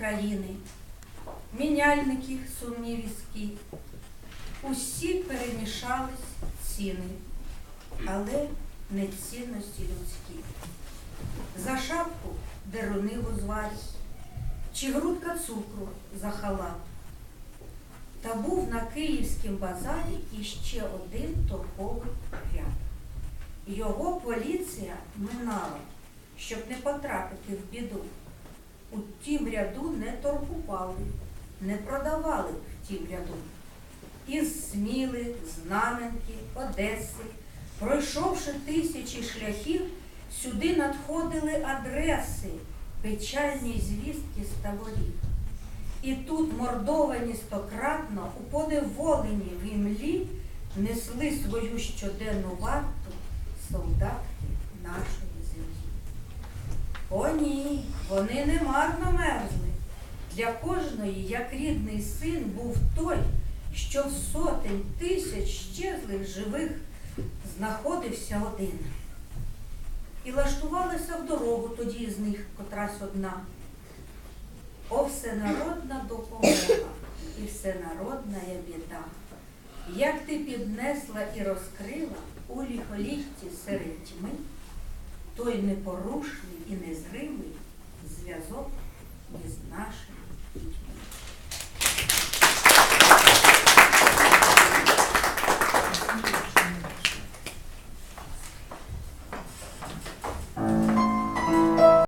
країни, міняльники сумні візки. Усі перемішались ціни, але не цінності людські. За шапку деруниву звать, чи грудка цукру за халат. Та був на київськім базарі іще один торговий ряд. Його поліція минала, щоб не потрапити в біду. Тім ряду не торгували, не продавали в тім ряду. Із Сміли, Знаменки, Одеси, пройшовши тисячі шляхів, сюди надходили адреси, печальні звістки з таборів. І тут мордовані стократно у поневоленні в імлі несли свою щоденну варту землі. О ні, вони не марно мерзли. Для кожної, як рідний син, був той, що в сотень тисяч щезлих живих знаходився один. І лаштувалася в дорогу тоді з них котрась одна. О, всенародна допомога і всенародна біда. Як ти піднесла і розкрила у ліхолітті серед тьми той непорушний і незримий зв'язок.